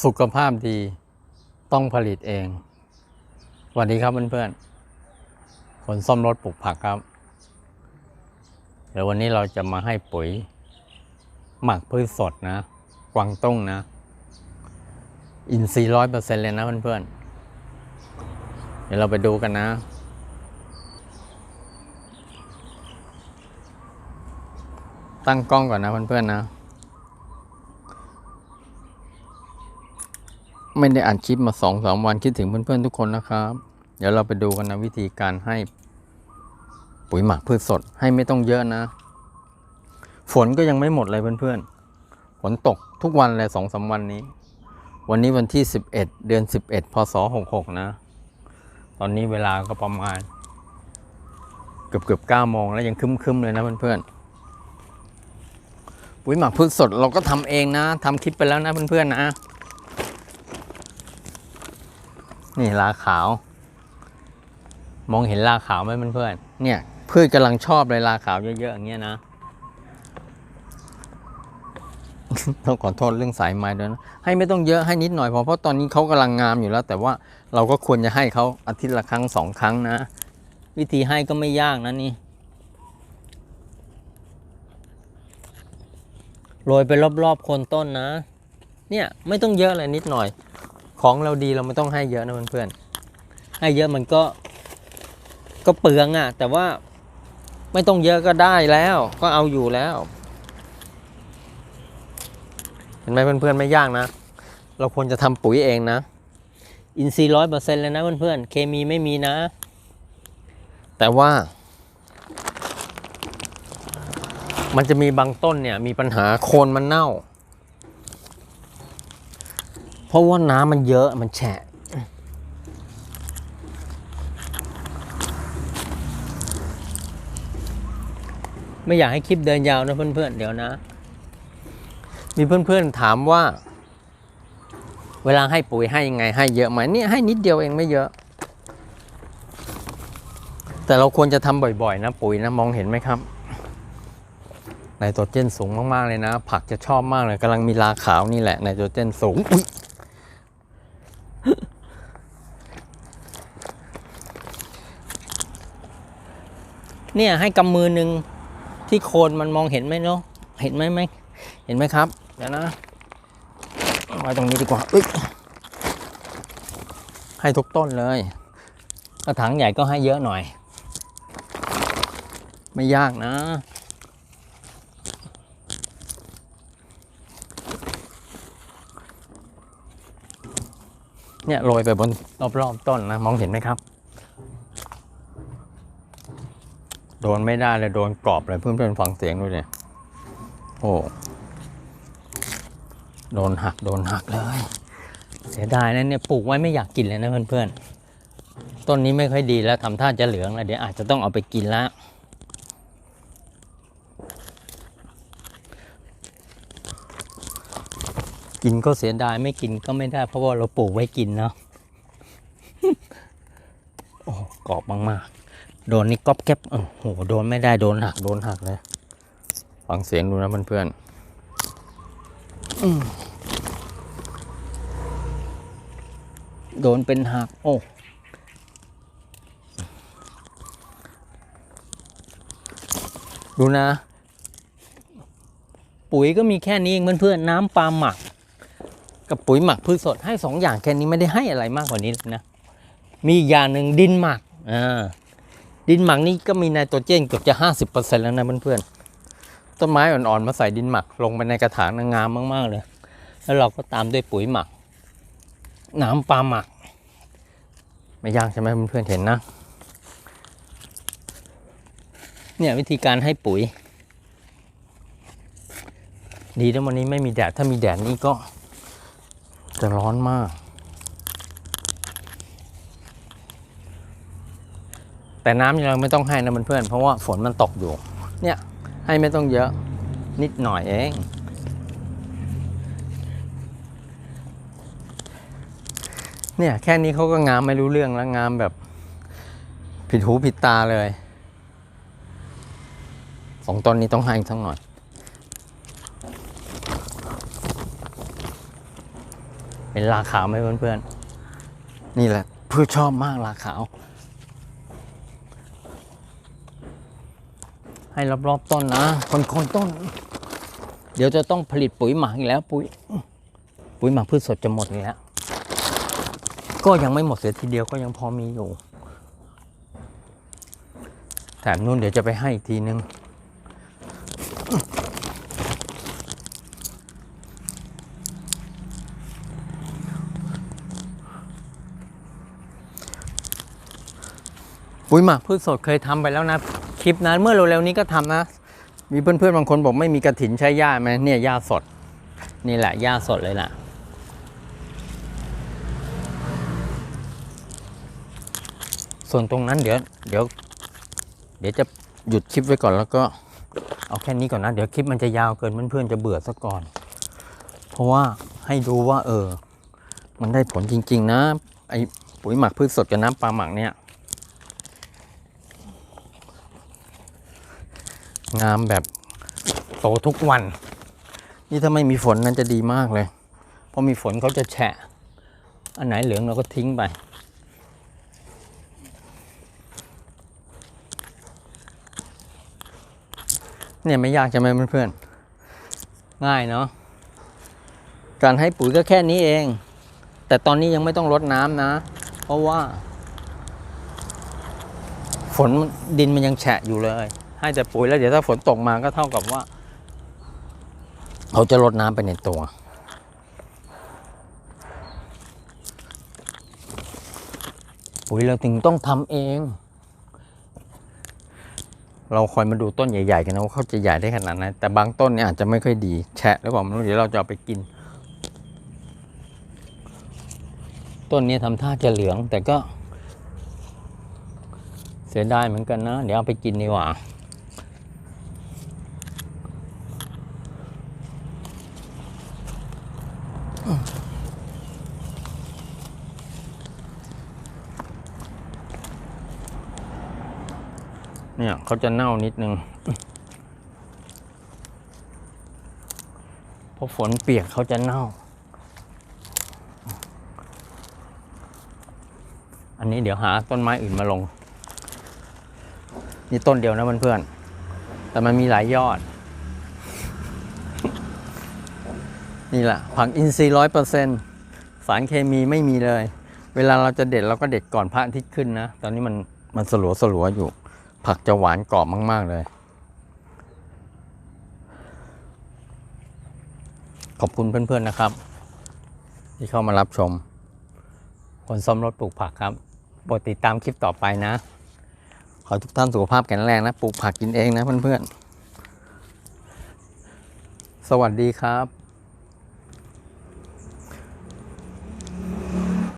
สุขภาพดีต้องผลิตเองสวัสดีครับเพื่อนๆ คนซ่อมรถปลูกผักครับ เดี๋ยววันนี้เราจะมาให้ปุ๋ย หมักพืชสดนะ กวางตุ้งนะ อินทรีย์ร้อยเปอร์เซ็นเลยนะเพื่อนๆ เดี๋ยวเราไปดูกันนะ ตั้งกล้องก่อนนะเพื่อนๆนะ ไม่ได้อัดคลิปมาสองสามวันคิดถึงเพื่อนๆทุกคนนะครับ เดี๋ยวเราไปดูกันนะวิธีการให้ปุ๋ยหมักพืชสดให้ไม่ต้องเยอะนะ ฝนก็ยังไม่หมดเลยเพื่อนๆ ฝนตกทุกวันเลยสองสามวันนี้ วันนี้วันที่สิบเอ็ดเดือนสิบเอ็ดพศหกหกนะ ตอนนี้เวลาก็ประมาณ เกือบเกือบเก้าโมงแล้วยังคึมๆเลยนะเพื่อนๆปุ๋ยหมักพืชสดเราก็ทำเองนะทำคลิปไปแล้วนะเพื่อนๆนะ นี่ลาขาว มองเห็นลาขาวไหมเพื่อนๆเนี่ยพืชกำลังชอบเลยลาขาวเยอะๆอย่างเงี้ยนะต้องขอโทษเรื่องสายไม้ด้วยนะให้ไม่ต้องเยอะให้นิดหน่อยพอเพราะตอนนี้เขากำลังงามอยู่แล้ว แต่ว่าเราก็ควรจะให้เขาอาทิตย์ละครั้งสองครั้งนะ วิธีให้ก็ไม่ยากนะนี่โรยไปรอบๆโคนต้นนะ เนี่ยไม่ต้องเยอะเลยนิดหน่อย ของเราดีเราไม่ต้องให้เยอะนะเพื่อนๆให้เยอะมันก็ก็เปลืองอะ่ะ แต่ว่าไม่ต้องเยอะก็ได้แล้ว ก็เอาอยู่แล้ว เห็นไหมเพื่อนๆไม่ยากนะ เราควรจะทำปุ๋ยเองนะ อินทรีย์ร้อยเปอร์เซ็นต์เลยนะเพื่อนๆเคมีไม่มีนะ แต่ว่า มันจะมีบางต้นเนี่ยมีปัญหาโคนมันเน่า เพราะว่าน้ำมันเยอะมันแฉะไม่อยากให้คลิปเดินยาวนะเพื่อนๆเดี๋ยวนะ มีเพื่อนๆถามว่า เวลาให้ปุ๋ยให้ยังไง ให้เยอะไหมนี่ให้นิดเดียวเองไม่เยอะ แต่เราควรจะทำบ่อยๆ นะ ปุ๋ยนะมองเห็นไหมครับไนโตรเจนสูงมากๆเลยนะ ผักจะชอบมากเลยกำลังมีราขาวนี่แหละไนโตรเจนสูงอุ๊ย เนี่ยให้กำมือหนึ่งที่โคนมันมองเห็นไหมเนาะเห็นไหมไหมเห็นไหมครับเดี๋ยวนะไว้ตรงนี้ดีกว่าอุ๊ยให้ทุกต้นเลยกระถางใหญ่ก็ให้เยอะหน่อย ไม่ยากนะเนี่ยโรยไปบนรอบๆต้นนะ มองเห็นไหมครับ โดนไม่ได้เลย โดนกรอบเลยเพื่อนๆฟังเสียงด้วยเนี่ย โอ้ โดนหักโดนหักเลย เสียดายนะเนี่ยปลูกไว้ไม่อยากกินเลยนะเพื่อนๆต้นนี้ไม่ค่อยดีแล้วทำท่าจะเหลืองแล้วเดี๋ยวอาจจะต้องเอาไปกินล้วกินก็เสียดายไม่กินก็ไม่ได้ เพราะว่าเราปลูกไว้กินเนาะโอ้กรอบมากๆ โดนนี่ก๊อบแก๊บโอ้โห โดนไม่ได้ โดนหัก โดนหักเลย ฟังเสียงดูนะเพื่อนๆอืมโดนเป็นหัก โอ้ดูนะ ปุ๋ยก็มีแค่นี้เองเพื่อนๆน้ำปลาหมัก กับปุ๋ยหมักพืชสดให้สองอย่างแค่นี้ไม่ได้ให้อะไรมากกว่านี้เลยนะ มีอีกอย่างหนึ่งดินหมักอ่า ดินหมักนี่ก็มีไนโตรเจนเกือบจะห้าสิบเปอร์เซ็นต์แล้วนะเพื่อนๆ ต้นไม้อ่อนๆ มาใส่ดินหมักลงไปในกระถางนะงามมากๆเลย แล้วเราก็ตามด้วยปุ๋ยหมัก น้ำปลาหมัก ไม่ยากใช่ไหมเพื่อนๆ เห็นนะ เนี่ยวิธีการให้ปุ๋ย ดีนะวันนี้ไม่มีแดด ถ้ามีแดดนี่ก็จะร้อนมาก แต่น้ำยังไม่ต้องให้นะเพื่อนเพราะว่าฝนมันตกอยู่ เนี่ยให้ไม่ต้องเยอะนิดหน่อยเอง เนี่ยแค่นี้เขาก็งามไม่รู้เรื่องแล้วงามแบบ ผิดหูผิดตาเลยสองต้นนี้ต้องให้สักหน่อยเห็นลาขาวไหมเพื่อนๆ นี่แหละเพืชชอบมากลาขาว ให้รอบๆต้นนะคนคนๆต้น เดี๋ยวจะต้องผลิตปุ๋ยหมักอีกแล้ว ปุ๋ย ปุ๋ยหมักพืชสดจะหมดอีกแล้วก็ยังไม่หมดเสียทีเดียวก็ยังพอมีอยู่แถมนู่นเดี๋ยวจะไปให้อีกทีนึงปุ๋ยหมักพืชสดเคยทำไปแล้วนะ คลิปนั้นเมื่อเร็วๆนี้ก็ทำนะ มีเพื่อนๆบางคนบอกไม่มีกระถินใช้หญ้าไหมเนี่ยหญ้าสด นี่แหละหญ้าสดเลยล่ะส่วนตรงนั้นเดี๋ยวเดี๋ยวเดี๋ยวจะหยุดคลิปไว้ก่อนแล้วก็เอาแค่นี้ก่อนนะ เดี๋ยวคลิปมันจะยาวเกินเพื่อนๆจะเบื่อซะก่อน เพราะว่าให้ดูว่า เออ มันได้ผลจริง ๆ นะ ไอปุ๋ยหมักพืชสดกับน้ำปลาหมักเนี่ย งามแบบโตทุกวัน นี่ถ้าไม่มีฝนนั้นจะดีมากเลย เพราะมีฝนเขาจะแฉะ อันไหนเหลืองเราก็ทิ้งไป เนี่ยไม่ยากใช่ไหมเพื่อนๆ ง่ายเนาะ การให้ปุ๋ยก็แค่นี้เอง แต่ตอนนี้ยังไม่ต้องรดน้ำนะ เพราะว่า ฝนมันดินมันยังแฉะอยู่เลย ให้แต่ปุ๋ยแล้วเดี๋ยวถ้าฝนตกมาก็เท่ากับว่าเขาจะลดน้ำไปในตัว ปุ๋ยเราถึงต้องทำเอง เราคอยมาดูต้นใหญ่ๆกันนะว่าเขาจะใหญ่ได้ขนาดไหนแต่บางต้นเนี่ยอาจจะไม่ค่อยดีแฉะหรือเปล่าไม่รู้เดี๋ยวเราจะเอาไปกิน ต้นนี้ทำท่าจะเหลืองแต่ก็ เสียดายเหมือนกันนะ เดี๋ยวเอาไปกินดีกว่า เนี่ยเขาจะเน่านิดนึงเพราะฝนเปียกเขาจะเน่า อันนี้เดี๋ยวหาต้นไม้อื่นมาลง นี่ต้นเดียวนะเพื่อนๆแต่มันมีหลายยอด นี่แหละผักอินทรีย์ร้อยเปอร์เซ็นสารเคมีไม่มีเลย เวลาเราจะเด็ดเราก็เด็ดก่อนพระอาทิตย์ขึ้นนะ ตอนนี้มันมันสลัวสลัวอยู่ ผักจะหวานกรอบมาก ๆ เลย ขอบคุณเพื่อน ๆ นะครับ ที่เข้ามารับชม คนซ่อมรถปลูกผักครับโปรดติดตามคลิปต่อไปนะ ขอทุกท่านสุขภาพแข็งแรงนะ ปลูกผักกินเองนะเพื่อนๆ สวัสดีครับ